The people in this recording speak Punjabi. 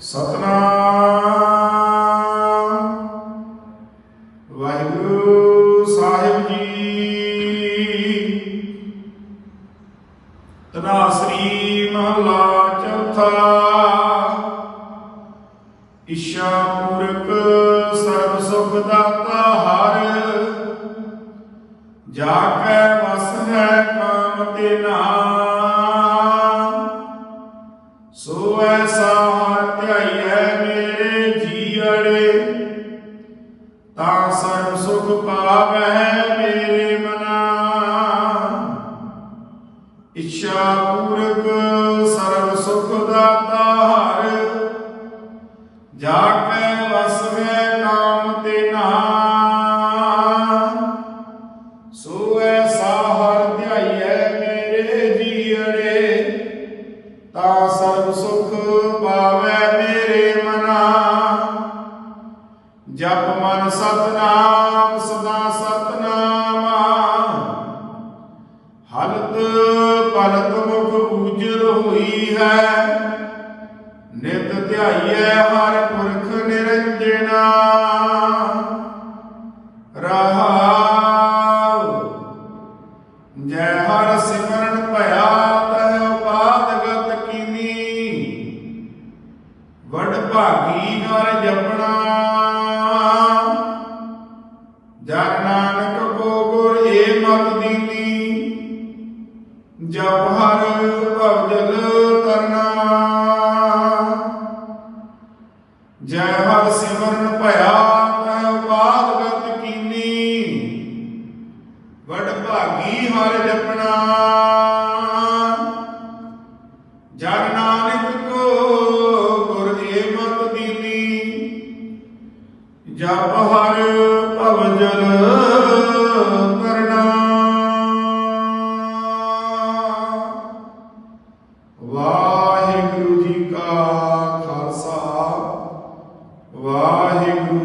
ਸਤਨਾਮ। ਵਾਹਿਗੁਰੂ ਸਾਹਿਬ ਜੀ। ਤਨਾਸਰੀ ਮਹਲਾ ਚੌਥਾ। ਇਸ਼ਾ ਪੂਰਕ ਸਰਬ ਸੁਖ ਦਾਤਾ ਹਰ। ਜਾ ਕੈ ਵਸ ਹੈ ਕਾਮ ਤੇ ਨਾਮ। ਸੋ ਐਸਾ ਧਿਆਈਐ ਮੇਰੇ ਜੀਅੜੇ। ਤਾਂ ਸਰਬ ਸੁਖ ਪਾਵੈ ਮੇਰੇ ਮਨਾ। ਇੱਛਾ ਪੂਰਕ ਸਰਬ ਸੁਖ ਦਾਤਾ ਹਰ। ਜਾ ਕੇ ਕੈ ਵਸਵੇ ਨਾਮ ਤੇ ਨਾਮ। ਸੋ ਤਾਂ ਸਰਬ ਸੁਖ ਪਾਵੈ ਮੇਰੇ ਮਨਾ। ਜਪ ਮਨ ਸਤਨਾਮ, ਸਦਾ ਸਤਨਾਮ। ਹਲਤ ਪਲਕ ਮੁਖ ਉਜਲ ਹੋਈ ਹੈ। ਨਿਤ ਧਿਆਈਐ ਹਰ ਪੁਰਖ ਨਿਰੰਜਨਾ ਰਹਾਉ, ਜੈ ਹਰ ਸਿਮਰਨ ਵਡ ਭਾਗੀ ਹਰ ਜਪਣਾ ਜਨ ਨਾਨਕ ਕੋ ਗੁਰ ਏ ਮਤ ਦੀਨੀ ਜਪ ਹਰ ਭਵਜਲ ਕਰਨਾ ਜੈ ਹਰ ਸਿਮਰਨ ਭਇਆ ਤੈ ਉਪਾਦ ਗਤ ਕੀਨੀ। ਵਡ ਭਾਗੀ ਹਰ ਜਪਣਾ। ਜਪ ਹਰ ਭਵਜਲ ਕਰਣਾ ਵਾਹਿਗੁਰੂ ਜੀ ਕਾ ਖਾਲਸਾ ਵਾਹਿਗੁਰੂ